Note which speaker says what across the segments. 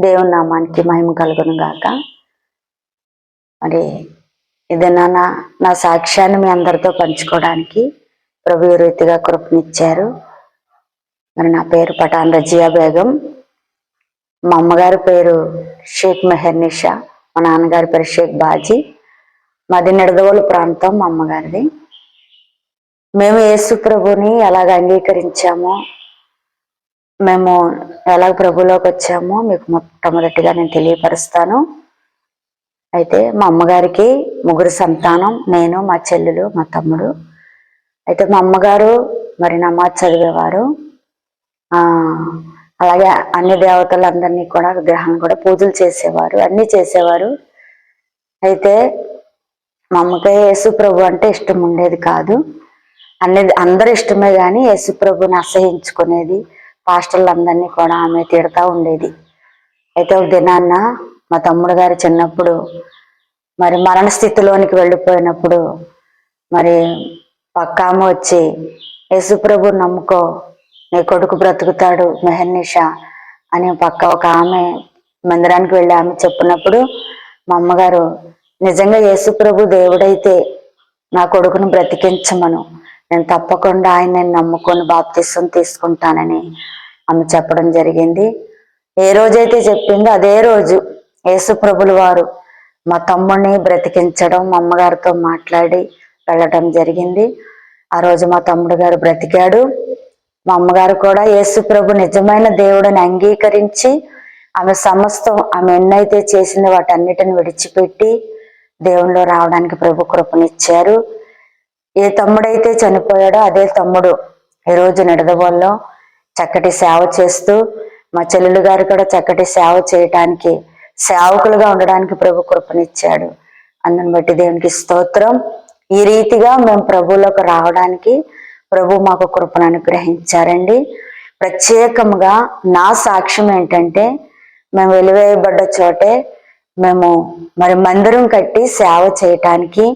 Speaker 1: దేవుని నామానికి మహిమ కలుగును గాక. మరి ఇది నా నా- నా సాక్ష్యాన్ని మీ అందరితో పంచుకోవడానికి ప్రభు రీతిగా కృపనిచ్చారు. మరి నా పేరు పటాన్ రజియా బేగం. మా అమ్మగారి పేరు షేక్ మెహర్నిషా మా నాన్నగారి పేరు షేక్ బాజీ. మాది నిడదవోలు ప్రాంతం మా అమ్మగారిది. మేము యేసు ప్రభుని ఎలాగ అంగీకరించామో మేము ఎలా ప్రభులోకి వచ్చామో. మీకు మొట్టమొదటిగా నేను తెలియపరుస్తాను. అయితే మా అమ్మగారికి ముగ్గురు సంతానం నేను మా చెల్లెలు మా తమ్ముడు. అయితే మా అమ్మగారు మరి నమాజ్ చదివేవారు. అలాగే అన్ని దేవతలందరినీ కూడా విగ్రహాన్ని కూడా పూజలు చేసేవారు అన్నీ చేసేవారు. అయితే మా అమ్మకి యేసు ప్రభు అంటే ఇష్టం ఉండేది కాదు. అన్ని అందరు ఇష్టమే కానీ యేసు ప్రభుని అసహించుకునేది పాస్టర్లందరినీ కూడా ఆమె తిడతా ఉండేది. అయితే ఒక దినాన్న మా తమ్ముడు గారు చిన్నప్పుడు మరి మరణ స్థితిలోనికి వెళ్ళిపోయినప్పుడు మరి పక్క ఆమె వచ్చి యేసు నమ్ముకో నీ కొడుకు బ్రతుకుతాడు మెహర్నిష అని పక్క ఒక ఆమె మందిరానికి వెళ్ళి ఆమె చెప్పినప్పుడు మా అమ్మగారు నిజంగా యేసుప్రభు దేవుడైతే నా కొడుకును బ్రతికించమను. నేను తప్పకుండా ఆయన నమ్ముకొని బాప్తిసం తీసుకుంటానని ఆమె చెప్పడం జరిగింది. ఏ రోజైతే చెప్పిందో అదే రోజు యేసు ప్రభుల వారు మా తమ్ముడిని బ్రతికించడం మా అమ్మగారితో మాట్లాడి వెళ్ళడం జరిగింది. ఆ రోజు మా తమ్ముడు గారు బ్రతికాడు. మా అమ్మగారు కూడా యేసు ప్రభు నిజమైన దేవుడిని అంగీకరించి ఆమె సమస్తం ఆమె ఎన్నైతే చేసిందో వాటన్నిటిని విడిచిపెట్టి దేవుణ్ణిలో రావడానికి ప్రభు కృపనిచ్చారు. ఏ తమ్ముడైతే చనిపోయాడో అదే తమ్ముడు. ఈ రోజు నిడదవోల్లో చక్కటి సేవ చేస్తూ మా చెల్లెలు గారు కూడా చక్కటి సేవ చేయటానికి సేవకులుగా ఉండడానికి ప్రభు కృపనిచ్చాడు. అందుని బట్టి దేవునికి స్తోత్రం. ఈ రీతిగా మేము ప్రభువులోకి రావడానికి ప్రభు మాకు కృపను అనుగ్రహించారండి. ప్రత్యేకంగా నా సాక్ష్యం ఏంటంటే మేము వెలివేయబడ్డ చోటే మేము మరి మందిరం కట్టి సేవ చేయటానికి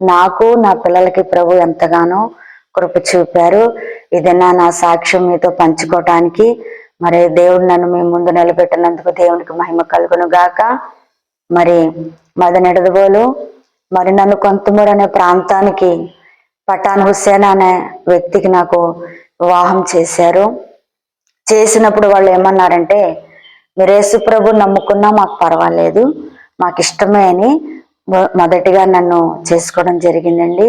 Speaker 1: నాకు నా పిల్లలకి ప్రభు ఎంతగానో కృప చూపారు. ఇదన్నా నా సాక్ష్యం మీతో పంచుకోవటానికి మరి దేవుడు నన్ను మీ ముందు నిలబెట్టినందుకు దేవునికి మహిమ కలుగును గాక మరి మదనెడదబోలు మరి నన్ను కొంతమూరు అనే ప్రాంతానికి పఠాన్ హుస్సేన్ అనే వ్యక్తికి నాకు వివాహం చేశారు. చేసినప్పుడు వాళ్ళు ఏమన్నారంటే మీరు యేసుప్రభు నమ్ముకున్నా మాకు పర్వాలేదు మాకు ఇష్టమే అని. మొదటిగా నన్ను చేసుకోవడం జరిగిందండి.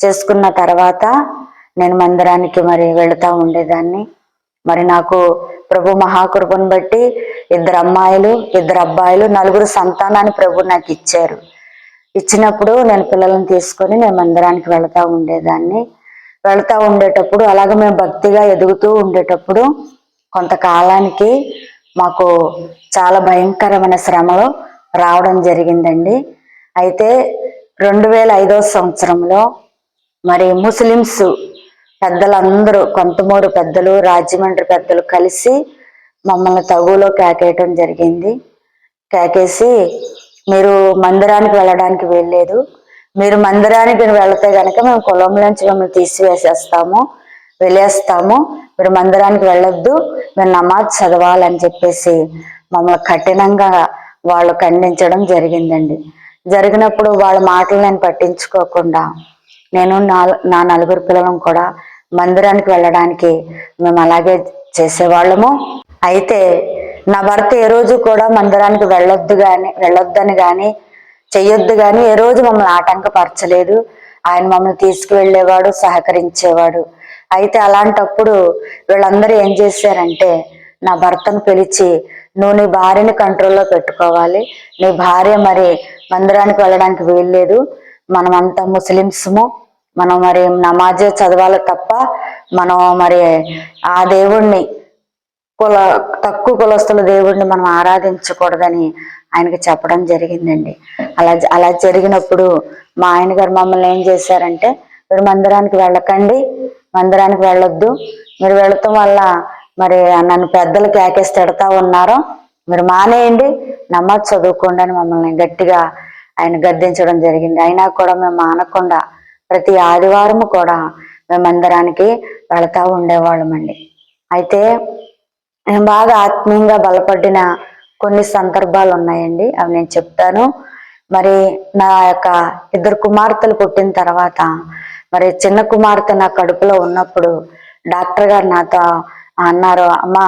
Speaker 1: చేసుకున్న తర్వాత నేను మందిరానికి మరి వెళుతూ ఉండేదాన్ని. మరి నాకు ప్రభు మహాకృపను బట్టి ఇద్దరు అమ్మాయిలు ఇద్దరు అబ్బాయిలు నలుగురు సంతానాన్ని ప్రభు నాకు ఇచ్చారు. ఇచ్చినప్పుడు నేను పిల్లలను తీసుకొని నేను మందిరానికి వెళతా ఉండేదాన్ని. వెళతా ఉండేటప్పుడు అలాగే మేము భక్తిగా ఎదుగుతూ ఉండేటప్పుడు కొంతకాలానికి మాకు చాలా భయంకరమైన శ్రమలు రావడం జరిగిందండి. అయితే రెండు వేల ఐదో సంవత్సరంలో మరి ముస్లిమ్స్ పెద్దలందరూ కొంతమూరు పెద్దలు రాజమండ్రి పెద్దలు కలిసి మమ్మల్ని తగులో కేకేయటం జరిగింది. కేకేసి మీరు మందిరానికి వెళ్ళడానికి వెళ్ళలేదు మీరు మందిరానికి వెళితే కనుక మేము కులంలోంచి మిమ్మల్ని తీసివేసేస్తాము వెళ్ళేస్తాము. మీరు మందిరానికి వెళ్ళొద్దు మీరు నమాజ్ చదవాలని చెప్పేసి మమ్మల్ని కఠినంగా వాళ్ళు ఖండించడం జరిగిందండి. జరిగినప్పుడు వాళ్ళ మాటలు నేను పట్టించుకోకుండా నేను నా నా నలుగురు పిల్లలం కూడా మందిరానికి వెళ్ళడానికి మేము అలాగే చేసేవాళ్ళము. అయితే నా భర్త ఏ రోజు కూడా మందిరానికి వెళ్ళొద్దు గాని వెళ్ళొద్దని కానీ చెయ్యొద్దు కానీ ఏ రోజు మమ్మల్ని ఆటంకపరచలేదు. ఆయన మమ్మల్ని తీసుకువెళ్ళేవాడు సహకరించేవాడు. అయితే అలాంటప్పుడు వీళ్ళందరూ ఏం చేశారంటే నా భర్తను పిలిచి నువ్వు నీ భార్యని కంట్రోల్లో పెట్టుకోవాలి. నీ భార్య మరి మందిరానికి వెళ్ళడానికి వీల్లేదు. మనమంతా ముస్లిమ్స్ము. మనం మరి నమాజే చదవాలి తప్ప మనం మరి ఆ దేవుణ్ణి కుల తక్కువ కులస్తుల దేవుడిని మనం ఆరాధించకూడదని ఆయనకి చెప్పడం జరిగిందండి. అలా అలా జరిగినప్పుడు మా ఆయన గారు మమ్మల్ని ఏం చేశారంటే మీరు మందిరానికి వెళ్ళకండి మందిరానికి వెళ్ళొద్దు. మీరు వెళ్ళటం వల్ల మరి నన్ను పెద్దలు కేకేసి తిడతా ఉన్నారు మీరు మానేయండి నమాజ్ చదువుకోండి అని మమ్మల్ని గట్టిగా ఆయన గద్దించడం జరిగింది. అయినా కూడా మేము మానకుండా ప్రతి ఆదివారము కూడా మేము మందిరానికి వెళతా ఉండేవాళ్ళమండి అయితే నేను బాగా ఆత్మీయంగా బలపడిన కొన్ని సందర్భాలు ఉన్నాయండి. అవి నేను చెప్తాను. మరి నా యొక్క ఇద్దరు కుమార్తెలు పుట్టిన తర్వాత మరి చిన్న కుమార్తె నా కడుపులో ఉన్నప్పుడు డాక్టర్ గారు నాతో అన్నారు అమ్మా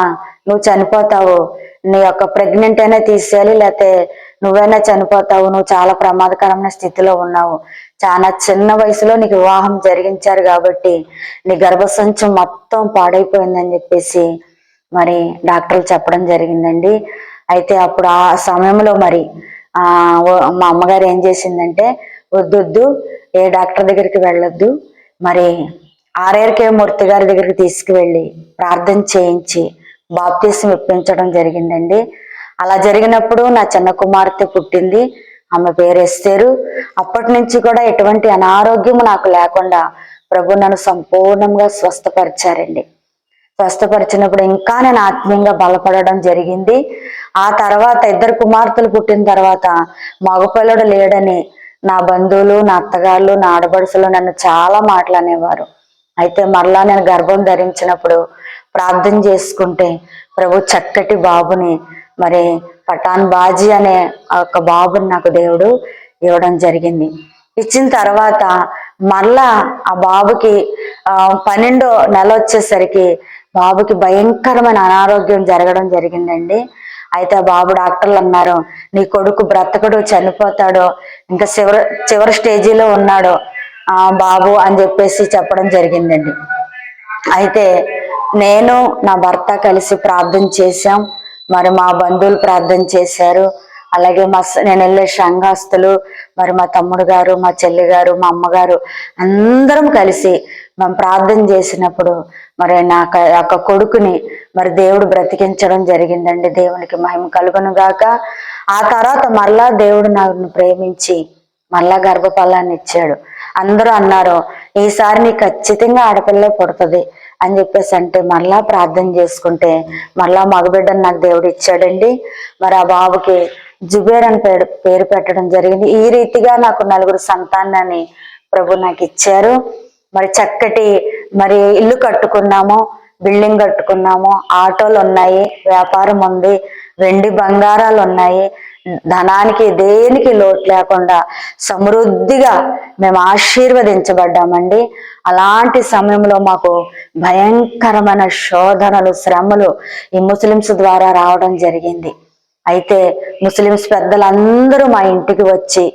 Speaker 1: నువ్వు చనిపోతావు. నీ యొక్క ప్రెగ్నెంట్ అయినా తీసేయాలి లేకపోతే నువ్వైనా చనిపోతావు నువ్వు చాలా ప్రమాదకరమైన స్థితిలో ఉన్నావు. చాలా చిన్న వయసులో నీకు వివాహం జరిగించారు కాబట్టి నీ గర్భసంచం మొత్తం పాడైపోయిందని చెప్పేసి మరి డాక్టర్లు చెప్పడం జరిగిందండి. అయితే అప్పుడు ఆ సమయంలో మరి ఆ మా అమ్మగారు ఏం చేసిందంటే వద్దొద్దు ఏ డాక్టర్ దగ్గరికి వెళ్ళొద్దు మరి ఆర్ఆర్కే మూర్తి గారి దగ్గరికి తీసుకువెళ్ళి ప్రార్థన చేయించి బాప్తీసం ఇప్పించడం జరిగిందండి. అలా జరిగినప్పుడు నా చిన్న కుమార్తె పుట్టింది. ఆమె పేరు అప్పటి నుంచి కూడా ఎటువంటి అనారోగ్యం నాకు లేకుండా ప్రభు నన్ను సంపూర్ణంగా స్వస్థపరిచారండి. స్వస్థపరిచినప్పుడు ఇంకా నేను ఆత్మీయంగా బలపడడం జరిగింది. ఆ తర్వాత ఇద్దరు కుమార్తెలు పుట్టిన తర్వాత మగపిల్లడు లేడని నా బంధువులు నా అత్తగారులు నా ఆడబడుసులు నన్ను చాలా మాట్లాడేవారు. అయితే మరలా నేను గర్భం ధరించినప్పుడు ప్రార్థన చేసుకుంటే ప్రభు చక్కటి బాబుని మరి పఠాన్ బాజీ అనే ఒక బాబుని నాకు దేవుడు ఇవ్వడం జరిగింది. ఇచ్చిన తర్వాత మళ్ళా ఆ బాబుకి పన్నెండో నెల వచ్చేసరికి బాబుకి భయంకరమైన అనారోగ్యం జరగడం జరిగిందండి. అయితే ఆ బాబు డాక్టర్లు అన్నారు నీ కొడుకు బ్రతకడు చనిపోతాడో ఇంకా చివరి చివరి స్టేజీలో ఉన్నాడు ఆ బాబు అని చెప్పేసి చెప్పడం జరిగిందండి. అయితే నేను నా భర్త కలిసి ప్రార్థన చేశాం. మరి మా బంధువులు ప్రార్థన చేశారు. అలాగే మా నేను వెళ్ళే సంఘాస్తులు మరి మా తమ్ముడు గారు మా చెల్లి గారు మా అమ్మగారు అందరం కలిసి మేము ప్రార్థన చేసినప్పుడు మరి నా యొక్క కొడుకుని మరి దేవుడు బ్రతికించడం జరిగిందండి. దేవునికి మహిమ కలుగును గాక ఆ తర్వాత మరలా దేవుడు నన్ను ప్రేమించి మళ్ళా గర్భఫలాన్ని ఇచ్చాడు. అందరూ అన్నారు ఈసారి నీకు ఖచ్చితంగా ఆడపిల్లే పుడుతుంది. అని చెప్పేసి అంటే మళ్ళా ప్రార్థన చేసుకుంటే మళ్ళా మగబిడ్డను నాకు దేవుడు ఇచ్చాడండి. మరి ఆ బాబుకి జుబేర్ అని పేరు పేరు పెట్టడం జరిగింది. ఈ రీతిగా నాకు నలుగురు సంతానాన్ని ప్రభు నాకు ఇచ్చారు. మరి చక్కటి మరి ఇల్లు కట్టుకున్నాము బిల్డింగ్ కట్టుకున్నాము ఆటోలు ఉన్నాయి వ్యాపారం ఉంది వెండి బంగారాలు ఉన్నాయి. ధనానికి దేనికి లోటు లేకుండా సమృద్ధిగా మేము ఆశీర్వదించబడ్డామండి. అలాంటి సమయంలో మాకు భయంకరమైన శోధనలు శ్రమలు ఈ ముస్లిమ్స్ ద్వారా రావడం జరిగింది. అయితే ముస్లిమ్స్ పెద్దలందరూ మా ఇంటికి వచ్చి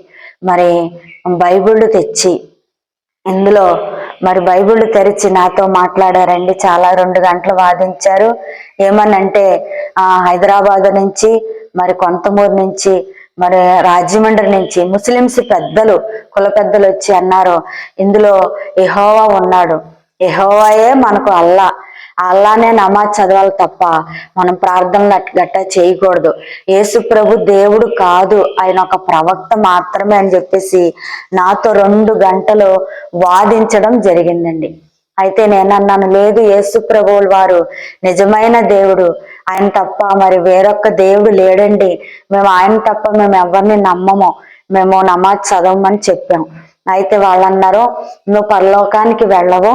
Speaker 1: మరి బైబిళ్ళు తెచ్చి ఇందులో మరి బైబిల్ తెరిచి నాతో మాట్లాడారండి. చాలా రెండు గంటలు వాదించారు. ఏమనంటే హైదరాబాద్ నుంచి మరి కొంతమూరు నుంచి మరి రాజమండ్రి నుంచి ముస్లిమ్స్ పెద్దలు కుల పెద్దలు వచ్చి అన్నారు ఇందులో ఎహోవా ఉన్నాడు. ఎహోవాయే మనకు అల్లా. అల్లానే నమాజ్ చదవాలి తప్ప మనం ప్రార్థనలు గట్టా చేయకూడదు. యేసు ప్రభు దేవుడు కాదు. ఆయన ఒక ప్రవక్త మాత్రమే అని చెప్పేసి నాతో రెండు గంటలు వాదించడం జరిగిందండి. అయితే నేను అన్నాను లేదు యేసు ప్రభువులు వారు నిజమైన దేవుడు. ఆయన తప్ప మరి వేరొక్క దేవుడు లేడండి. మేము ఆయన తప్ప మేము ఎవరిని నమ్మము. మేము నమాజ్ చదవమని చెప్పాం. అయితే వాళ్ళు అన్నారు నువ్వు పరలోకానికి వెళ్ళవు.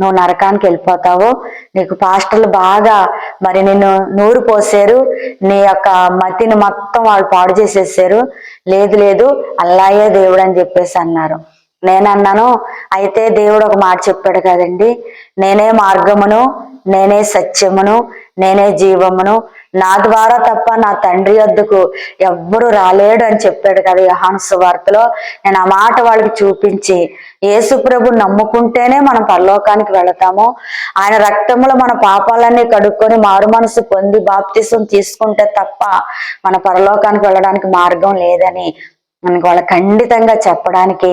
Speaker 1: నువ్వు నరకానికి వెళ్ళిపోతావు. నీకు పాస్టర్లు బాగా మరి నిన్ను నూరు పోసారు. నీ యొక్క మతిని మొత్తం వాళ్ళు పాడు చేసేసారు. లేదు లేదు అల్లాయే దేవుడు అని చెప్పేసి అన్నారు. నేనన్నాను అయితే దేవుడు ఒక మాట చెప్పాడు కదండి. నేనే మార్గమును నేనే సత్యమును నేనే జీవమును. నా ద్వారా తప్ప నా తండ్రి వద్దకు ఎవ్వరు రాలేడు అని చెప్పాడు కదా యహాను సువార్తలో నేను ఆ మాట వాళ్ళకి చూపించి యేసు ప్రభు నమ్ముకుంటేనే మనం పరలోకానికి వెళతాము. ఆయన రక్తములో మన పాపాలన్నీ కడుక్కొని మారు మనసు పొంది బాప్తిసం తీసుకుంటే తప్ప మన పరలోకానికి వెళ్ళడానికి మార్గం లేదని మనకు వాళ్ళ ఖండితంగా చెప్పడానికి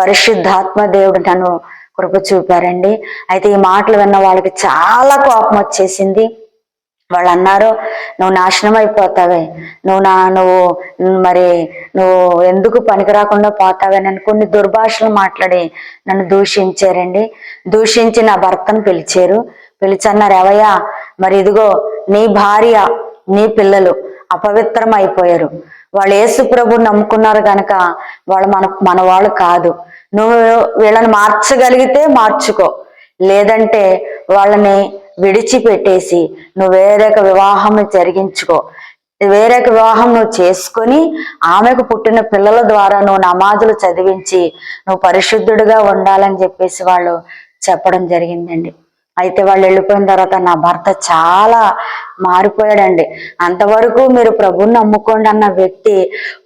Speaker 1: పరిశుద్ధాత్మ దేవుడు నన్ను కృప చూపారండి. అయితే ఈ మాటలు విన్న వాళ్ళకి చాలా కోపం వచ్చేసింది. వాళ్ళు అన్నారు నువ్వు నాశనం అయిపోతావే. నువ్వు నా నువ్వు మరి నువ్వు ఎందుకు పనికి రాకుండా పోతావే? నన్ను కొన్ని దుర్భాషలు మాట్లాడి నన్ను దూషించారండి. దూషించి నా భర్తను పిలిచారు. పిలిచన్నారు ఎవయ్యా మరి ఇదిగో నీ భార్య నీ పిల్లలు అపవిత్రం అయిపోయారు వాళ్ళు యేసు ప్రభు నమ్ముకున్నారు కనుక వాళ్ళు మన మన వాళ్ళు కాదు. నువ్వు వీళ్ళని మార్చగలిగితే మార్చుకో. లేదంటే వాళ్ళని విడిచిపెట్టేసి నువ్వు వేరొక వివాహం జరిగించుకో. వేరొక వివాహం నువ్వు చేసుకొని ఆమెకు పుట్టిన పిల్లల ద్వారా నువ్వు నమాజులు చదివించి నువ్వు పరిశుద్ధుడిగా ఉండాలని చెప్పేసి వాళ్ళు చెప్పడం జరిగిందండి. అయితే వాళ్ళు వెళ్ళిపోయిన తర్వాత నా భర్త చాలా మారిపోయాడండి. అంతవరకు మీరు ప్రభుని నమ్ముకోండి అన్న వ్యక్తి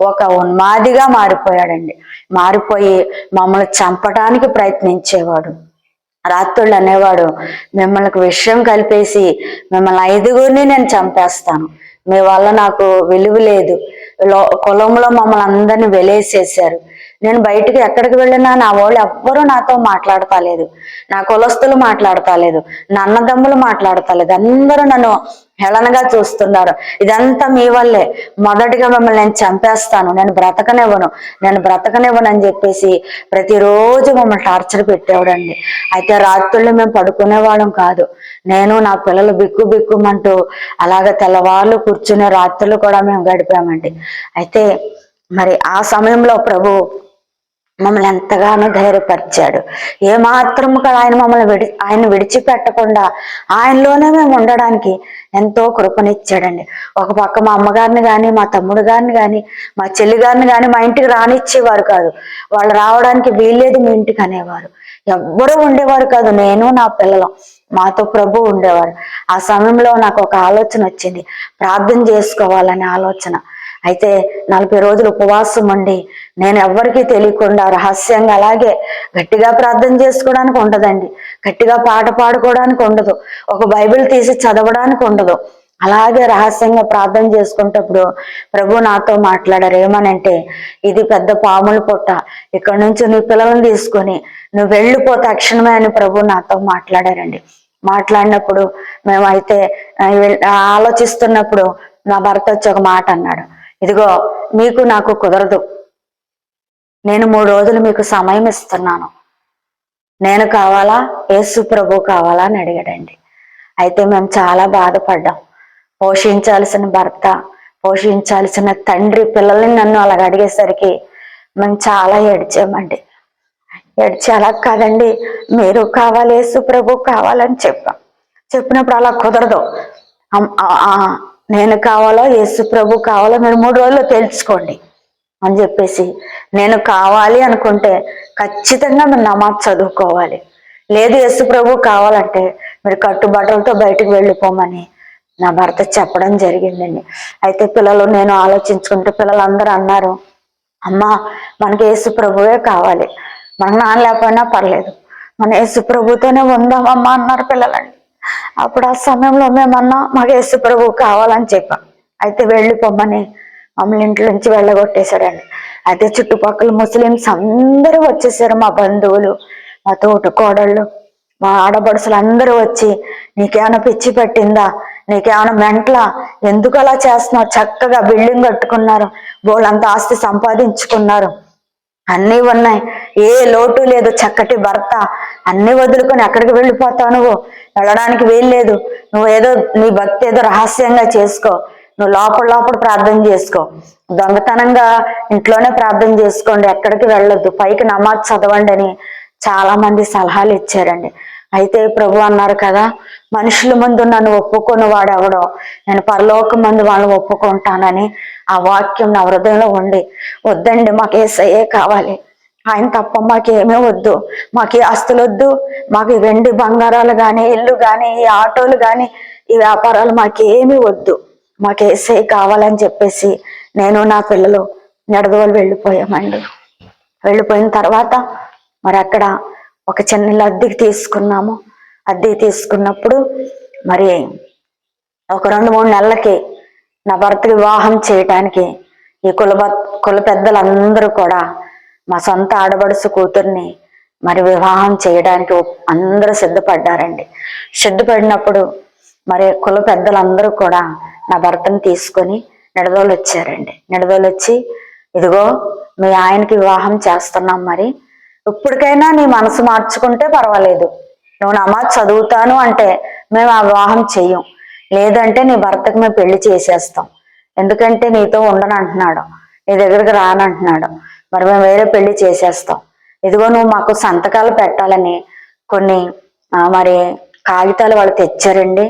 Speaker 1: ఒక ఉన్మాదిగా మారిపోయాడండి. మారిపోయి మమ్మల్ని చంపడానికి ప్రయత్నించేవాడు. రాత్రుళ్ళు అనేవాడు మిమ్మల్ని విషయం కలిపేసి మిమ్మల్ని ఐదుగురిని నేను చంపేస్తాను. మీ వల్ల నాకు విలువ లేదు. లో- కులంలో మమ్మల్ని అందరిని వెలేసేసారు నేను బయటికి ఎక్కడికి వెళ్ళినా నా వాళ్ళు ఎవ్వరూ నాతో మాట్లాడతాలేదు. నా కులస్తులు మాట్లాడతాలేదు. నా అన్నదమ్ములు మాట్లాడతాలేదు. అందరూ నన్ను హేళనగా చూస్తున్నారు. ఇదంతా మీ వల్లే. మొదటిగా మిమ్మల్ని నేను చంపేస్తాను. నేను బ్రతకనివ్వను. నేను బ్రతకనివ్వను అని చెప్పేసి ప్రతిరోజు మమ్మల్ని టార్చర్ పెట్టేవాడండి. అయితే రాత్రుళ్ళు మేము పడుకునేవాళ్ళం కాదు. నేను నా పిల్లలు బిక్కు బిక్కుమంటూ అలాగ తెల్లవాళ్ళు కూర్చునే రాత్రులు కూడా మేము గడిపామండి. అయితే మరి ఆ సమయంలో ప్రభు మమ్మల్ని ఎంతగానో ధైర్యపరిచాడు. ఏ కూడా ఆయన మమ్మల్ని విడి ఆయన విడిచిపెట్టకుండా ఆయనలోనే మేము ఉండడానికి ఎంతో కృపనిచ్చాడండి. ఒక పక్క మా అమ్మగారిని కానీ మా తమ్ముడు గారిని కానీ మా చెల్లి గారిని కానీ మా ఇంటికి రానిచ్చేవారు కాదు. వాళ్ళు రావడానికి వీల్లేదు మీ ఇంటికి అనేవారు. ఎవ్వరూ ఉండేవారు కాదు. నేను నా పిల్లలు మాతో ప్రభు ఉండేవారు. ఆ సమయంలో నాకు ఒక ఆలోచన వచ్చింది. ప్రార్థన చేసుకోవాలనే ఆలోచన. అయితే నలభై రోజులు ఉపవాసం ఉండి నేను ఎవ్వరికీ తెలియకుండా రహస్యంగా అలాగే గట్టిగా ప్రార్థన చేసుకోవడానికి ఉండదండి. గట్టిగా పాట పాడుకోవడానికి ఉండదు. ఒక బైబిల్ తీసి చదవడానికి ఉండదు. అలాగే రహస్యంగా ప్రార్థన చేసుకునేటప్పుడు ప్రభు నాతో మాట్లాడారు ఏమనంటే ఇది పెద్ద పాముల పుట్ట. ఇక్కడ నుంచి నీ పిల్లలను తీసుకొని నువ్వు వెళ్ళిపోతే తక్షణమే అని ప్రభు నాతో మాట్లాడారండి. మాట్లాడినప్పుడు మేమైతే ఆలోచిస్తున్నప్పుడు నా భర్త వచ్చి ఒక మాట అన్నాడు. ఇదిగో మీకు నాకు కుదరదు. నేను మూడు రోజులు మీకు సమయం ఇస్తున్నాను. నేను కావాలా? యేసు ప్రభు కావాలా అని అడిగాడండి. అయితే మేము చాలా బాధపడ్డాం. పోషించాల్సిన భర్త పోషించాల్సిన తండ్రి పిల్లల్ని నన్ను అలాగ అడిగేసరికి మేము చాలా ఏడ్చామండి. ఏడ్చి అలా కాదండి మీరు కావాలి యేసు ప్రభు కావాలని చెప్పాం. చెప్పినప్పుడు అలా కుదరదు. నేను కావాలో యేసు ప్రభు కావాలో మీరు మూడు రోజుల్లో తెలుసుకోండి అని చెప్పేసి. నేను కావాలి అనుకుంటే ఖచ్చితంగా మీరు నమాజ్ చదువుకోవాలి. లేదు యేసు ప్రభు కావాలంటే మీరు కట్టుబట్టలతో బయటకు వెళ్ళిపోమని నా భర్త చెప్పడం జరిగిందండి. అయితే పిల్లలు నేను ఆలోచించుకుంటే పిల్లలందరూ అన్నారు అమ్మా మనకి యేసు ప్రభువే కావాలి. మనకు నాన్న లేకపోయినా పర్లేదు. మన యేసు ప్రభుతోనే ఉందామమ్మా అన్నారు పిల్లలండి. అప్పుడు ఆ సమయంలో మేమన్నా మాకు యేసు ప్రభువు కావాలని చెప్పాం. అయితే వెళ్ళిపోమ్మని మమ్మల్ని ఇంట్లో నుంచి వెళ్ళగొట్టేశాడండి. అయితే చుట్టుపక్కల ముస్లిమ్స్ అందరూ వచ్చేసారు మా బంధువులు మా తోటి కోడళ్ళు మా ఆడబడుసులు అందరూ వచ్చి నీకేమైనా పిచ్చి పెట్టిందా? నీకేమైనా మెంట్లా? ఎందుకు అలా చేస్తున్నావు? చక్కగా బిల్డింగ్ కట్టుకున్నారు. బోళ్ళంతా ఆస్తి సంపాదించుకున్నారు. అన్నీ ఉన్నాయి. ఏ లోటు లేదు చక్కటి భర్త. అన్ని వదులుకొని ఎక్కడికి వెళ్ళిపోతావు నువ్వు. వెళ్ళడానికి వీల్లేదు. నువ్వు ఏదో నీ భక్తి ఏదో రహస్యంగా చేసుకో. నువ్వు లోపల లోపల ప్రార్థన చేసుకో. దొంగతనంగా ఇంట్లోనే ప్రార్థన చేసుకోండి. ఎక్కడికి వెళ్ళొద్దు. పైకి నమాజ్ చదవండి అని చాలా మంది సలహాలు ఇచ్చారండి. అయితే ప్రభు అన్నారు కదా మనుషుల ముందు నన్ను ఒప్పుకొని వాడెవడో? నేను పరలోక మందు వాళ్ళని ఒప్పుకుంటానని ఆ వాక్యం నా హృదయంలో ఉండి వద్దండి మాకు ఏసయ్యే కావాలి. ఆయన తప్ప మాకేమీ వద్దు. మాకు ఆస్తులు వద్దు. మాకు వెండి బంగారాలు కానీ ఇల్లు కానీ ఈ ఆటోలు కానీ ఈ వ్యాపారాలు మాకేమీ వద్దు. మాకు ఏసై కావాలని చెప్పేసి నేను నా పిల్లలు నెడదోలు వెళ్ళిపోయామండి. వెళ్ళిపోయిన తర్వాత మరి అక్కడ ఒక చిన్న లద్దెకి తీసుకున్నాము. అద్దె తీసుకున్నప్పుడు మరి ఒక రెండు మూడు నెలలకి నా భర్త వివాహం చేయటానికి ఈ కుల కుల పెద్దలందరూ కూడా మా సొంత ఆడబడుసు కూతుర్ని మరి వివాహం చేయడానికి అందరూ సిద్ధపడ్డారండి. సిద్ధపడినప్పుడు మరి కుల పెద్దలందరూ కూడా నా భర్తను తీసుకొని నిడదోలు వచ్చారండి నిడదోలు వచ్చి ఇదిగో మీ ఆయనకి వివాహం చేస్తున్నాం మరి. ఇప్పటికైనా నీ మనసు మార్చుకుంటే పర్వాలేదు. నువ్వు నమాజ్ చదువుతాను అంటే మేము ఆ వివాహం చెయ్యం. లేదంటే నీ భర్తకు మేము పెళ్ళి చేసేస్తాం. ఎందుకంటే నీతో ఉండను అంటున్నాడు. నీ దగ్గరికి రానంటున్నాడు మరి మేము వేరే పెళ్ళి చేసేస్తాం. ఇదిగో నువ్వు మాకు సంతకాలు పెట్టాలని కొన్ని మరి కాగితాలు వాళ్ళు తెచ్చారండి.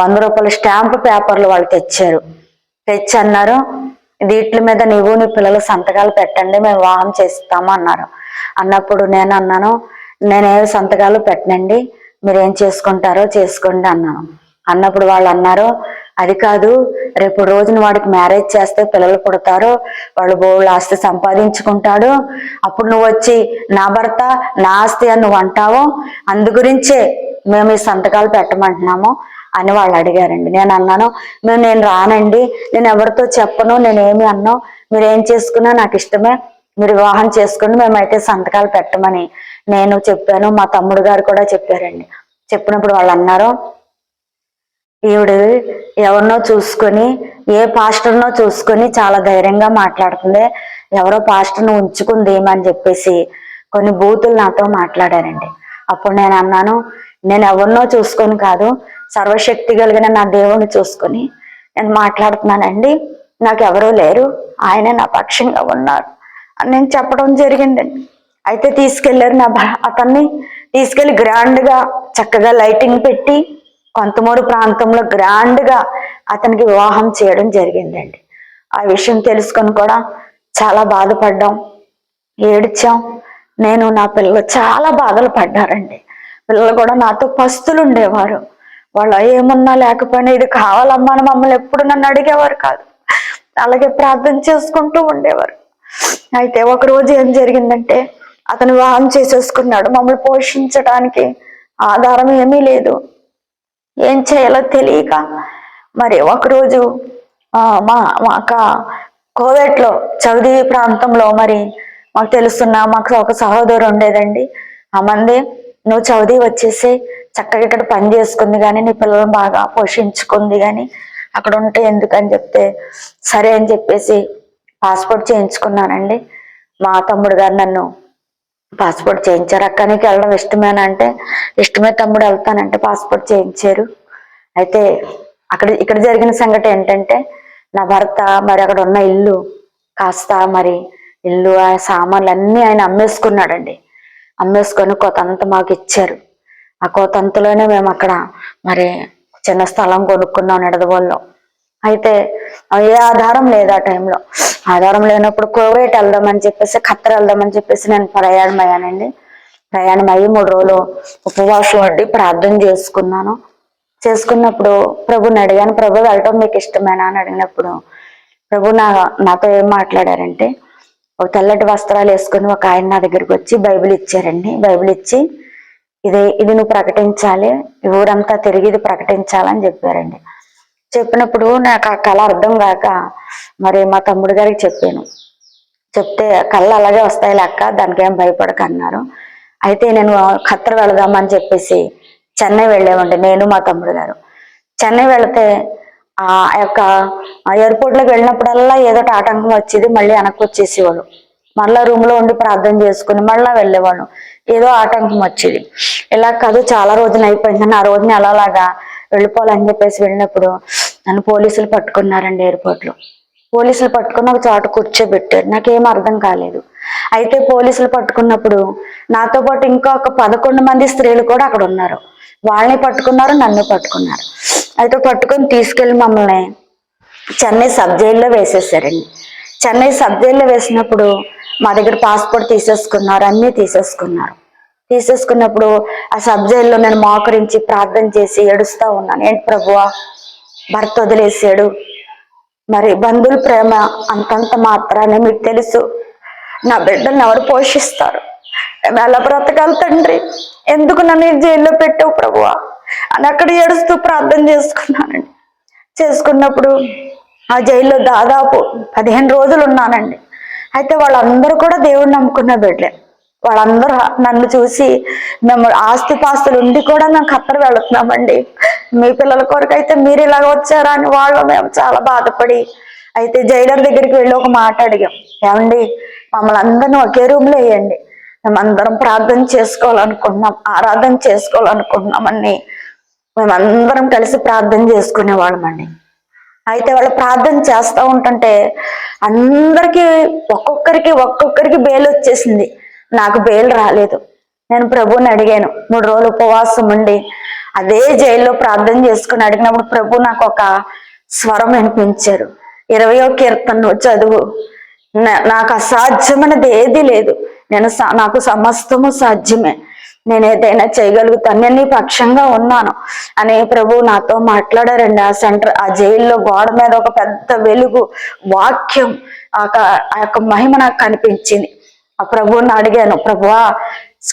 Speaker 1: వంద రూపాయల స్టాంప్ పేపర్లు వాళ్ళు తెచ్చారు. తెచ్చి అన్నారు వీటి మీద నీవు నీ పిల్లలు సంతకాలు పెట్టండి మేము వివాహం చేస్తాము అన్నారు. అన్నప్పుడు నేను అన్నాను నేనేవి సంతకాలు పెట్టనండి. మీరు ఏం చేసుకుంటారో చేసుకోండి అన్నాను. అన్నప్పుడు వాళ్ళు అన్నారు అది కాదు రేపు రోజున వాడికి మ్యారేజ్ చేస్తే పిల్లలు పుడతారు వాళ్ళు బోళ్ళు ఆస్తి సంపాదించుకుంటాడు. అప్పుడు నువ్వు వచ్చి నా భర్త నా ఆస్తి అని నువ్వు అంటావు? అందు గురించే మేము ఈ సంతకాలు పెట్టమంటున్నాము అని వాళ్ళు అడిగారండి. నేను అన్నాను మేము నేను రానండి. నేను ఎవరితో చెప్పను నేను ఏమి అన్నాను మీరు ఏం చేసుకున్నా నాకు ఇష్టమే. మీరు వివాహం చేసుకుని మేమైతే సంతకాలు పెట్టమని నేను చెప్పాను మా తమ్ముడు గారు కూడా చెప్పారండి. చెప్పినప్పుడు వాళ్ళు అన్నారు ఈవిడ ఎవరినో చూసుకొని ఏ పాస్టర్నో చూసుకొని చాలా ధైర్యంగా మాట్లాడుతుంది ఎవరో పాస్టర్ను ఉంచుకుంది ఏమని చెప్పేసి కొన్ని బూతులు నాతో మాట్లాడారండి. అప్పుడు నేను అన్నాను నేను ఎవరినో చూసుకొని కాదు సర్వశక్తి కలిగిన నా దేవుణ్ణి చూసుకొని నేను మాట్లాడుతున్నానండి. నాకు ఎవరూ లేరు ఆయన నా పక్షంగా ఉన్నారు అని నేను చెప్పడం జరిగిందండి. అయితే తీసుకెళ్ళారు నా అతన్ని తీసుకెళ్ళి గ్రాండ్గా చక్కగా లైటింగ్ పెట్టి కొంతమూరు ప్రాంతంలో గ్రాండ్గా అతనికి వివాహం చేయడం జరిగిందండి. ఆ విషయం తెలుసుకొని కూడా చాలా బాధపడ్డాం. ఏడ్చాం. నేను నా పిల్లలు చాలా బాధలు పడ్డారండి. పిల్లలు కూడా నాతో పస్తులు ఉండేవారు. వాళ్ళు ఏమున్నా లేకపోయినా ఇది కావాలమ్మా అని మమ్మల్ని ఎప్పుడు నన్ను అడిగేవారు కాదు. అలాగే ప్రార్థన చేసుకుంటూ ఉండేవారు. అయితే ఒక రోజు ఏం జరిగిందంటే అతను వివాహం చేసేసుకున్నాడు మమ్మల్ని పోషించడానికి ఆధారం ఏమీ లేదు. ఏం చేయాలో తెలియక మరి ఒకరోజు మా మా అక్క కోవేట్లో చౌదీ ప్రాంతంలో మరి మాకు తెలుస్తున్న మాకు ఒక సహోదరు ఉండేదండి. ఆ మంది నువ్వు చౌదీ వచ్చేసి చక్కగా ఇక్కడ పని చేసుకుంది కానీ నీ పిల్లలను బాగా పోషించుకుంది కానీ అక్కడ ఉంటే ఎందుకని చెప్తే సరే అని చెప్పేసి పాస్పోర్ట్ చేయించుకున్నానండి. మా తమ్ముడు గారు నన్ను పాస్పోర్ట్ చేయించారు. అక్కడికి వెళ్ళడం ఇష్టమేనా అంటే ఇష్టమే తమ్ముడు వెళ్తానంటే పాస్పోర్ట్ చేయించారు. అయితే అక్కడ ఇక్కడ జరిగిన సంఘటన ఏంటంటే నా భర్త మరి అక్కడ ఉన్న ఇల్లు కాస్త మరి ఇల్లు ఆ సామాన్లు అన్నీ ఆయన అమ్మేసుకున్నాడండి. అమ్మేసుకొని కోతంత మాకు ఇచ్చారు. ఆ కోతంతలోనే మేము అక్కడ మరి చిన్న స్థలం కొనుక్కున్నాం నిడదవోల్లో. అయితే ఏ ఆధారం లేదు ఆ టైంలో ఆధారం లేనప్పుడు కోవేట్ వెళ్దామని చెప్పేసి ఖత్తర్ వెళ్దామని చెప్పేసి నేను ప్రయాణం అయ్యానండి ప్రయాణం అయ్యి మూడు రోజులు ఉపవాసం వండి ప్రార్థన చేసుకున్నాను. చేసుకున్నప్పుడు ప్రభుని అడిగాను ప్రభు వెళ్ళటం మీకు ఇష్టమేనా? అని అడిగినప్పుడు ప్రభు నా నాతో ఏం మాట్లాడారంటే ఒక తెల్లటి వస్త్రాలు వేసుకుని ఒక ఆయన నా దగ్గరికి వచ్చి బైబిల్ ఇచ్చారండి. బైబిల్ ఇచ్చి ఇది ఇది నువ్వు ప్రకటించాలి. ఊరంతా తిరిగి ఇది ప్రకటించాలని చెప్పారండి. చెప్పినప్పుడు నాకు ఆ కళ అర్థం కాక మరి మా తమ్ముడు గారికి చెప్పాను. చెప్తే కళ్ళు అలాగే వస్తాయి లెక్క దానికి ఏం భయపడక అన్నారు. అయితే నేను ఖత్తర్ వెళదామని చెప్పేసి చెన్నై వెళ్ళామండి నేను మా తమ్ముడు గారు. చెన్నై వెళితే ఆ యొక్క ఎయిర్పోర్ట్లోకి వెళ్ళినప్పుడల్లా ఏదో ఆటంకం వచ్చేది మళ్ళీ వెనక్కి వచ్చేసేవాళ్ళు. మళ్ళీ రూమ్లో ఉండి ప్రార్థన చేసుకుని మళ్ళీ వెళ్ళేవాళ్ళు. ఏదో ఆటంకం వచ్చేది. ఇలా కాదు చాలా రోజులు అయిపోయిందని ఆ రోజుని అలాగా వెళ్ళిపోవాలని చెప్పేసి వెళ్ళినప్పుడు నన్ను పోలీసులు పట్టుకున్నారండి ఎయిర్పోర్ట్లో. పోలీసులు పట్టుకుని ఒక చోట కూర్చోబెట్టారు నాకేం అర్థం కాలేదు. అయితే పోలీసులు పట్టుకున్నప్పుడు నాతో పాటు ఇంకా ఒక పదకొండు మంది స్త్రీలు కూడా అక్కడ ఉన్నారు. వాళ్ళని పట్టుకున్నారు నన్ను పట్టుకున్నారు. అయితే పట్టుకొని తీసుకెళ్ళి మమ్మల్ని చెన్నై సబ్ జైల్లో వేసేసారండి. చెన్నై సబ్ జైల్లో వేసినప్పుడు మా దగ్గర పాస్పోర్ట్ తీసేసుకున్నారు అన్నీ తీసేసుకున్నారు. తీసేసుకున్నప్పుడు ఆ సబ్ జైల్లో నేను మోకరించి ప్రార్థన చేసి ఏడుస్తా ఉన్నాను. ఏంటి ప్రభువా? భర్త వదిలేసాడు మరి బంధువుల ప్రేమ అంతంత మాత్రాన్ని మీకు తెలుసు. నా బిడ్డలను ఎవరు పోషిస్తారు? ఎలా బ్రతకాలి తండ్రి? ఎందుకు నన్ను జైల్లో పెట్టావు ప్రభువా? అని అక్కడ ఏడుస్తూ ప్రార్థన చేసుకున్నానండి. చేసుకున్నప్పుడు ఆ జైల్లో దాదాపు పదిహేను రోజులు ఉన్నానండి. అయితే వాళ్ళందరూ కూడా దేవుడు నమ్ముకున్న బిడ్డలే. వాళ్ళందరూ నన్ను చూసి మేము ఆస్తిపాస్తులు ఉండి కూడా మేము ఖత్తరు వెళుతున్నామండి. మీ పిల్లల కొరకు అయితే మీరు ఇలాగ వచ్చారా అని వాళ్ళు మేము చాలా బాధపడి అయితే జైలర్ దగ్గరికి వెళ్ళి ఒక మాట అడిగాం. ఏమండి మమ్మల్ని అందరిని ఒకే రూమ్లో వేయండి. మేమందరం ప్రార్థన చేసుకోవాలనుకుంటున్నాం ఆరాధన చేసుకోవాలనుకుంటున్నామని మేమందరం కలిసి ప్రార్థన చేసుకునే వాళ్ళమండి అయితే వాళ్ళు ప్రార్థన చేస్తూ ఉంటుంటే అందరికీ ఒక్కొక్కరికి ఒక్కొక్కరికి బేలు వచ్చేసింది నాకు బెయిల్ రాలేదు. నేను ప్రభుని అడిగాను మూడు రోజులు ఉపవాసం ఉండి అదే జైల్లో ప్రార్థన చేసుకుని అడిగినప్పుడు ప్రభు నాకు ఒక స్వరం వినిపించారు. ఇరవయో కీర్తన చదువు. నాకు అసాధ్యమైనది ఏది లేదు. నేను స- నాకు సమస్తము సాధ్యమే. నేను ఏదైనా చేయగలుగుతాను. నేను నీ పక్షంగా ఉన్నాను. అని ప్రభు నాతో మాట్లాడారండి. ఆ సెంటర్ ఆ జైల్లో గోడ మీద ఒక పెద్ద వెలుగు వాక్యం ఆ యొక్క- ఆ యొక్క మహిమ నాకు కనిపించింది. ఆ ప్రభువుని అడిగాను ప్రభువా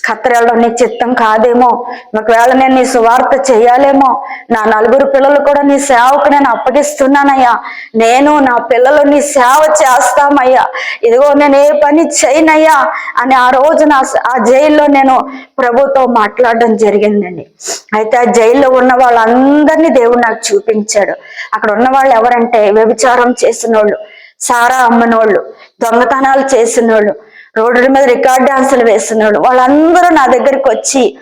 Speaker 1: కత్తెరలో నీ చిత్తం కాదేమో ఒకవేళ నేను నీ సువార్త చేయాలేమో నా నలుగురు పిల్లలు కూడా నీ సేవకు నేను అప్పగిస్తున్నానయ్యా. నేను నా పిల్లలు నీ సేవ చేస్తామయ్యా. ఇదిగో నేను ఏ పని చేయనయ్యా అని ఆ రోజు నా ఆ జైల్లో నేను ప్రభుతో మాట్లాడడం జరిగిందండి. అయితే ఆ జైల్లో ఉన్న వాళ్ళందరినీ దేవుడు నాకు చూపించాడు. అక్కడ ఉన్న వాళ్ళు ఎవరంటే వ్యభిచారం చేసిన వాళ్ళు సారా అమ్మనోళ్ళు దొంగతనాలు చేసినోళ్ళు రోడ్డు మీద రికార్డ్ డాన్సులు వేస్తున్నాడు. వాళ్ళందరూ నా దగ్గరికి వచ్చి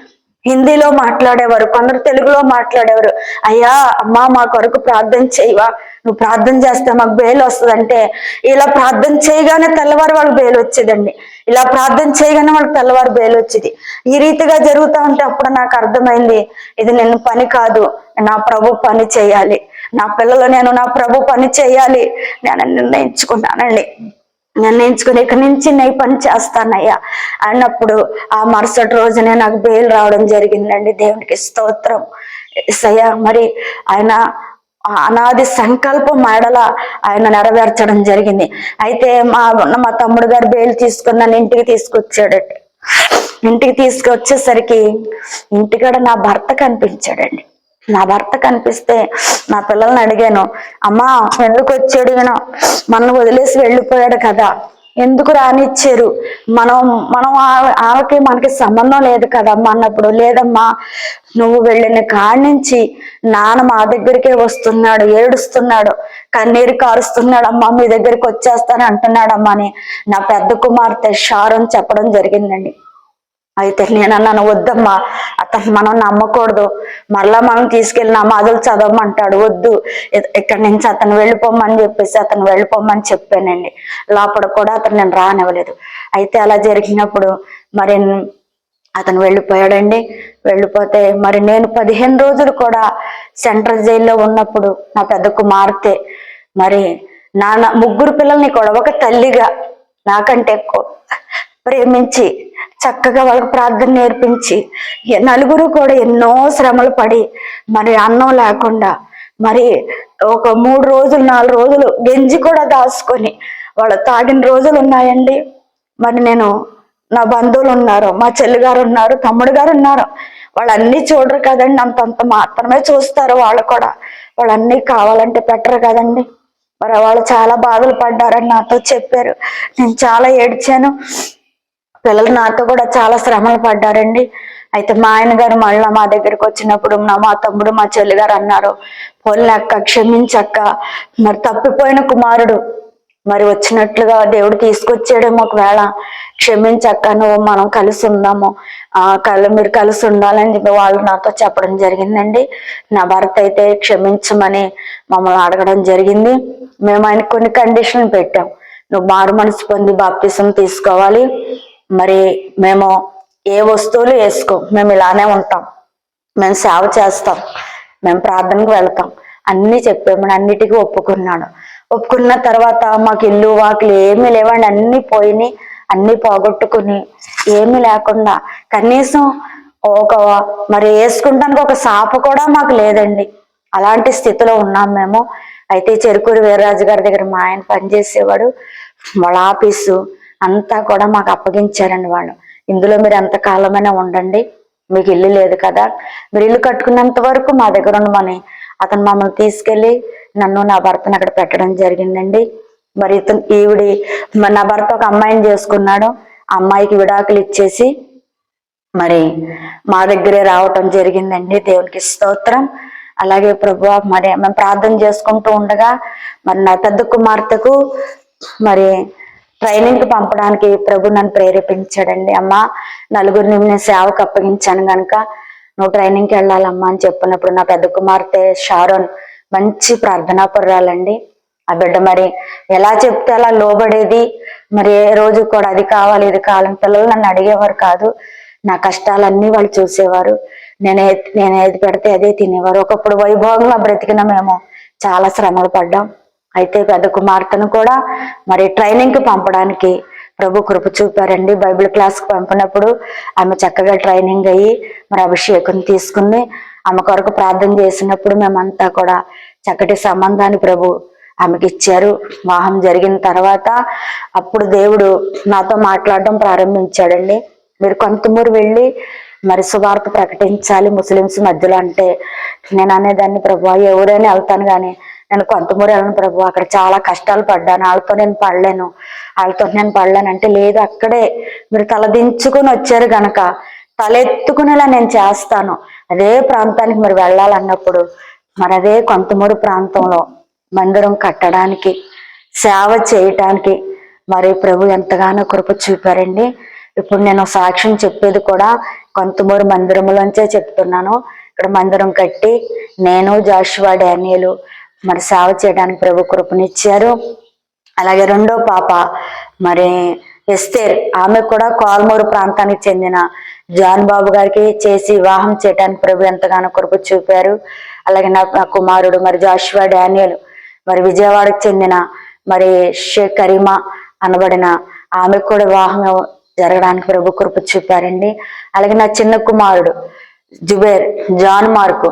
Speaker 1: హిందీలో మాట్లాడేవారు కొందరు తెలుగులో మాట్లాడేవారు. అయ్యా అమ్మా మా కొరకు ప్రార్థన చేయవా? నువ్వు ప్రార్థన చేస్తే మాకు బెయిల్ వస్తుందంటే ఇలా ప్రార్థన చేయగానే తెల్లవారు వాళ్ళకి బెయిల్ వచ్చేదండి. ఇలా ప్రార్థన చేయగానే వాళ్ళకి తెల్లవారు బెయిల్ వచ్చేది. ఈ రీతిగా జరుగుతూ ఉంటే అప్పుడు నాకు అర్థమైంది ఇది నేను పని కాదు నా ప్రభు పని చేయాలి. నా పిల్లలు నేను నా ప్రభు పని చేయాలి నేను నిర్ణయించుకున్నానండి. నిర్ణయించుకుని ఇక్కడి నుంచి నేను పని చేస్తానయ్యా అన్నప్పుడు ఆ మరుసటి రోజునే నాకు బెయిల్ రావడం జరిగిందండి. దేవునికి స్తోత్రం. సయ్యా మరి ఆయన అనాది సంకల్పం మేడల ఆయన నెరవేర్చడం జరిగింది. అయితే మా మా తమ్ముడు గారు బెయిల్ తీసుకుని నన్ను ఇంటికి తీసుకొచ్చాడట ఇంటికి తీసుకొచ్చేసరికి ఇంటికాడ నా భర్త కనిపించాడండి. నా భర్త కనిపిస్తే నా పిల్లల్ని అడిగాను అమ్మా ఎందుకు వచ్చాడు ఈయన? మనల్ని వదిలేసి వెళ్ళిపోయాడు కదా. ఎందుకు రానిచ్చారు? మనం మనం ఆమెకి మనకి సంబంధం లేదు కదమ్మా అన్నప్పుడు. లేదమ్మా నువ్వు వెళ్ళిన కాడి నుంచి నాన్న మా దగ్గరికే వస్తున్నాడు ఏడుస్తున్నాడు కన్నీరు కారుస్తున్నాడు అమ్మా మీ దగ్గరికి వచ్చేస్తాను అంటున్నాడమ్మా అని నా పెద్ద కుమార్తె షారోన్ చెప్పడం జరిగిందండి. అయితే నేను అన్నాను వద్దమ్మా అతను మనం నమ్మకూడదు. మరలా మనం తీసుకెళ్ళి నమాజులు చదవమంటాడు వద్దు. ఇక్కడి నుంచి అతను వెళ్ళిపోమని చెప్పేసి అతను వెళ్ళిపోమని చెప్పానండి. లోపల కూడా అతను నేను రానివ్వలేదు. అయితే అలా జరిగినప్పుడు మరి అతను వెళ్ళిపోయాడండి. వెళ్ళిపోతే మరి నేను పదిహేను రోజులు కూడా సెంట్రల్ జైల్లో ఉన్నప్పుడు నా పెద్ద కుమార్తె మరి నాన్న ముగ్గురు పిల్లల్ని కూడా ఒక తల్లిగా నాకంటే ఎక్కువ ప్రేమించి చక్కగా వాళ్ళకి ప్రార్థన నేర్పించి నలుగురు కూడా ఎన్నో శ్రమలు పడి మరి అన్నం లేకుండా మరి ఒక మూడు రోజులు నాలుగు రోజులు గెంజి కూడా దాచుకొని వాళ్ళు తాగిన రోజులు ఉన్నాయండి. మరి నేను నా బంధువులు ఉన్నారు మా చెల్లిగారు ఉన్నారు తమ్ముడు గారు ఉన్నారు. వాళ్ళన్నీ చూడరు కదండి అంతంత మాత్రమే చూస్తారు వాళ్ళు కూడా. వాళ్ళన్నీ కావాలంటే పెట్టరు కదండి. మరి వాళ్ళు చాలా బాధలు పడ్డారని నాతో చెప్పారు. నేను చాలా ఏడ్చాను. పిల్లలు నాతో కూడా చాలా శ్రమలు పడ్డారండి. అయితే మా ఆయన గారు మళ్ళీ మా దగ్గరికి వచ్చినప్పుడు నా మా తమ్ముడు మా చెల్లి గారు అన్నారు పోలే అక్క క్షమించక్క. మరి తప్పిపోయిన కుమారుడు. మరి వచ్చినట్లుగా దేవుడు తీసుకొచ్చాడేమో ఒకవేళ. క్షమించక్క నువ్వు మనం కలిసి ఉందాము. ఆ కళ్ళు మీరు కలిసి ఉండాలని చెప్పి వాళ్ళు నాతో చెప్పడం జరిగిందండి. నా భర్త అయితే క్షమించమని మమ్మల్ని అడగడం జరిగింది. మేము ఆయన కొన్ని కండిషన్లు పెట్టాం. నువ్వు మారు మనసు పొంది బాప్తిసం తీసుకోవాలి. మరి మేము ఏ వస్తువులు వేసుకో మేము ఇలానే ఉంటాం. మేము సేవ చేస్తాం. మేము ప్రార్థనకు వెళ్తాం. అన్ని చెప్పాము. అన్నిటికీ ఒప్పుకున్నాడు ఒప్పుకున్న తర్వాత మాకు ఇల్లు వాకిలు ఏమీ లేవండి. అన్ని పోయినాయి. అన్ని పోగొట్టుకుని ఏమీ లేకుండా కనీసం ఒక మరి వేసుకుంటానికి ఒక సాప కూడా మాకు లేదండి. అలాంటి స్థితిలో ఉన్నాం మేము. అయితే చెరుకూరు వీర్రాజు గారి దగ్గర మా ఆయన పనిచేసేవాడు. వాళ్ళ ఆఫీసు అంతా కూడా మాకు అప్పగించారండి వాళ్ళు. ఇందులో మీరు ఎంత కాలమైనా ఉండండి. మీకు ఇల్లు లేదు కదా. మీరు ఇల్లు కట్టుకున్నంత వరకు మా దగ్గర ఉండమని అతను మమ్మల్ని తీసుకెళ్ళి నన్ను నా భర్తను అక్కడ పెట్టడం జరిగిందండి. మరి ఇతను ఈవిడి మరి నా భర్త ఒక అమ్మాయిని చేసుకున్నాడు. ఆ అమ్మాయికి విడాకులు ఇచ్చేసి మరి మా దగ్గరే రావటం జరిగిందండి. దేవునికి స్తోత్రం. అలాగే ప్రభు మరి మేము ప్రార్థన చేసుకుంటూ ఉండగా మరి నా పెద్ద కుమార్తెకు మరి ట్రైనింగ్ పంపడానికి ప్రభు నన్ను ప్రేరేపించాడండి అమ్మ. నలుగురిని నేను సేవకు అప్పగించాను కనుక నువ్వు ట్రైనింగ్కి వెళ్ళాలమ్మా అని చెప్పినప్పుడు నా పెద్ద కుమార్తె షారోన్ మంచి ప్రార్థనా పర్రాలండి. ఆ బిడ్డ మరి ఎలా చెప్తే అలా లోబడేది? మరి ఏ రోజు కూడా అది కావాలి ఇది కావాలని పిల్లలు నన్ను అడిగేవారు కాదు. నా కష్టాలన్నీ వాళ్ళు చూసేవారు. నేను నేను ఏది పెడితే అదే తినేవారు. ఒకప్పుడు వైభోగంగా బ్రతికిన మేము చాలా శ్రమలు పడ్డాం. అయితే పెద్ద కుమార్తెను కూడా మరి ట్రైనింగ్కి పంపడానికి ప్రభు కృప చూపారండి. బైబిల్ క్లాస్కి పంపినప్పుడు ఆమె చక్కగా ట్రైనింగ్ అయ్యి మరి అభిషేకం తీసుకుని ఆమె కొరకు ప్రార్థన చేసినప్పుడు మేమంతా కూడా చక్కటి సంబంధాన్ని ప్రభు ఆమెకి ఇచ్చారు. వివాహం జరిగిన తర్వాత అప్పుడు దేవుడు నాతో మాట్లాడడం ప్రారంభించాడండి. మీరు కొంతమూరు వెళ్ళి మరి సువార్త ప్రకటించాలి ముస్లిమ్స్ మధ్యలో అంటే నేను అనేదాన్ని ప్రభు ఎవరైనా వెళ్తాను కానీ నేను కొంతమూరు వెళ్ళను ప్రభు అక్కడ చాలా కష్టాలు పడ్డాను వాళ్ళతో నేను పడలేను వాళ్ళతో నేను పడలేను. అంటే లేదు అక్కడే మీరు తలదించుకుని వచ్చారు గనక తలెత్తుకునేలా నేను చేస్తాను. అదే ప్రాంతానికి మరి వెళ్ళాలన్నప్పుడు మరి అదే కొంతమూరు ప్రాంతంలో మందిరం కట్టడానికి సేవ చేయటానికి మరి ప్రభు ఎంతగానో కృప చూపారండి. ఇప్పుడు నేను సాక్ష్యం చెప్పేది కూడా కొంతమూరు మందిరంలోంచే చెప్తున్నాను. ఇక్కడ మందిరం కట్టి నేను జాషువా డానియలు మరి సేవ చేయడానికి ప్రభు కృపనిచ్చారు. అలాగే రెండో పాప మరి ఎస్తేర్ ఆమె కూడా కాల్మూరు ప్రాంతానికి చెందిన జాన్ బాబు గారికి చేసి వివాహం చేయడానికి ప్రభు ఎంతగానో కృప చూపారు. అలాగే నా నా కుమారుడు మరి జాషువా డానియల్ మరి విజయవాడకు చెందిన మరి షేక్ కరీమా అనబడిన ఆమెకు కూడా వివాహం జరగడానికి ప్రభు కృప చూపారండి. అలాగే నా చిన్న కుమారుడు జుబేర్ జాన్ మార్కు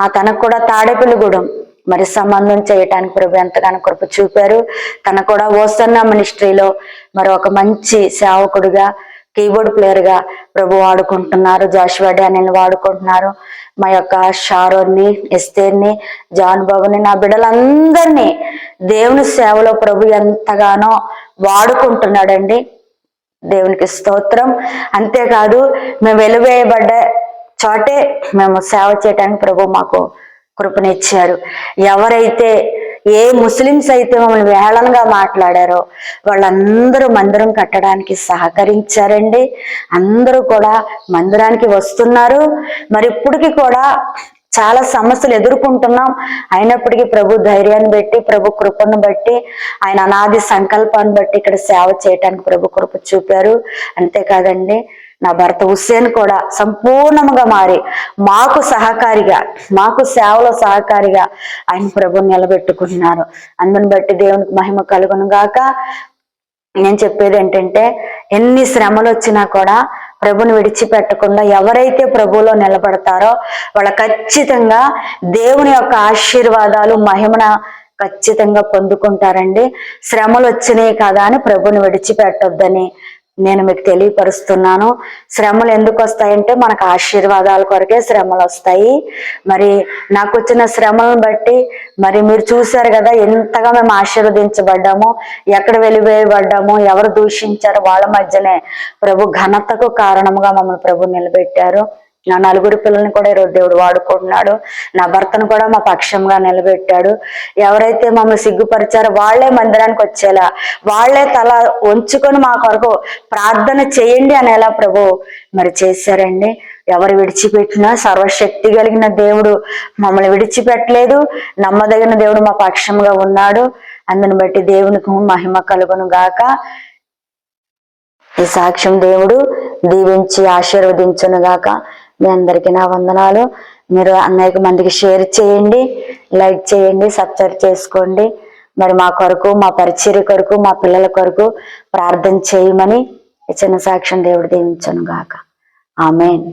Speaker 1: ఆ తనకు కూడా తాడేపల్లిగూడెం మరి సంబంధం చేయటానికి ప్రభు ఎంతగానో కృప చూపారు. తన కూడా ఓసన్న మినిస్ట్రీలో మరి ఒక మంచి సేవకుడిగా కీబోర్డ్ ప్లేయర్గా ప్రభు వాడుకుంటున్నారు. జాషువా డానియల్ వాడుకుంటున్నారు. మా యొక్క షారోని ఎస్తేర్ని జాన్ బాబుని నా బిడ్డలందరినీ దేవుని సేవలో ప్రభు ఎంతగానో వాడుకుంటున్నాడండి. దేవునికి స్తోత్రం. అంతేకాదు మేము వెలువేయబడ్డ చోటే మేము సేవ చేయడానికి ప్రభు మాకు కృపనిచ్చారు. ఎవరైతే ఏ ముస్లిమ్స్ అయితే మమ్మల్ని వేళనగా మాట్లాడారో వాళ్ళందరూ మందిరం కట్టడానికి సహకరించారండి. అందరూ కూడా మందిరానికి వస్తున్నారు. మరి ఇప్పటికి కూడా చాలా సమస్యలు ఎదుర్కొంటున్నాం. అయినప్పటికీ ప్రభు ధైర్యాన్ని బట్టి ప్రభు కృపను బట్టి ఆయన అనాది సంకల్పాన్ని బట్టి ఇక్కడ సేవ చేయటానికి ప్రభు కృప చూపారు. అంతేకాదండి నా భర్త హుస్సేన్ కూడా సంపూర్ణముగా మారి మాకు సహకారిగా మాకు సేవలో సహకారిగా ఆయన ప్రభు నిలబెట్టుకుంటున్నారు. అందుని బట్టి దేవునికి మహిమ కలుగును గాక. నేను చెప్పేది ఏంటంటే ఎన్ని శ్రమలు వచ్చినా కూడా ప్రభుని విడిచిపెట్టకుండా ఎవరైతే ప్రభువులో నిలబడతారో వాళ్ళ ఖచ్చితంగా దేవుని యొక్క ఆశీర్వాదాలు మహిమన ఖచ్చితంగా పొందుకుంటారండి. శ్రమలు వచ్చినాయి కదా అని ప్రభుని విడిచిపెట్టొద్దని నేను మీకు తెలియపరుస్తున్నాను. శ్రమలు ఎందుకు వస్తాయంటే మనకు ఆశీర్వాదాల కొరకే శ్రమలు వస్తాయి. మరి నాకు వచ్చిన శ్రమలను బట్టి మరి మీరు చూశారు కదా ఎంతగా మేము ఆశీర్వదించబడ్డాము ఎక్కడ వెలివేయబడ్డాము ఎవరు దూషించారు వాళ్ళ మధ్యనే ప్రభు ఘనతకు కారణముగా మమ్మల్ని ప్రభు నిలబెట్టారు. నా నలుగురు పిల్లల్ని కూడా ఈరోజు దేవుడు వాడుకుంటున్నాడు. నా భర్తను కూడా మా పక్షంగా నిలబెట్టాడు. ఎవరైతే మమ్మల్ని సిగ్గుపరిచారో వాళ్ళే మందిరానికి వచ్చేలా వాళ్ళే తల ఉంచుకొని మా కొరకు ప్రార్థన చేయండి అనేలా ప్రభు మరి చేశారండి. ఎవరు విడిచిపెట్టినా సర్వశక్తి కలిగిన దేవుడు మమ్మల్ని విడిచిపెట్టలేదు. నమ్మదగిన దేవుడు మా పక్షంగా ఉన్నాడు. అందుని బట్టి దేవునికి మహిమ కలుగును గాక. ఈ సాక్ష్యం దేవుడు దీవించి ఆశీర్వదించును గాక. మీ అందరికీ నా వందనాలు. మీరు అనేక మందికి షేర్ చేయండి లైక్ చేయండి సబ్స్క్రైబ్ చేసుకోండి. మరి మా కొరకు మా పరిచర్య కొరకు మా పిల్లల కొరకు ప్రార్థన చేయమని చిన్న సాక్ష్యం దేవుడు దీవించను గాక ఆమెన్.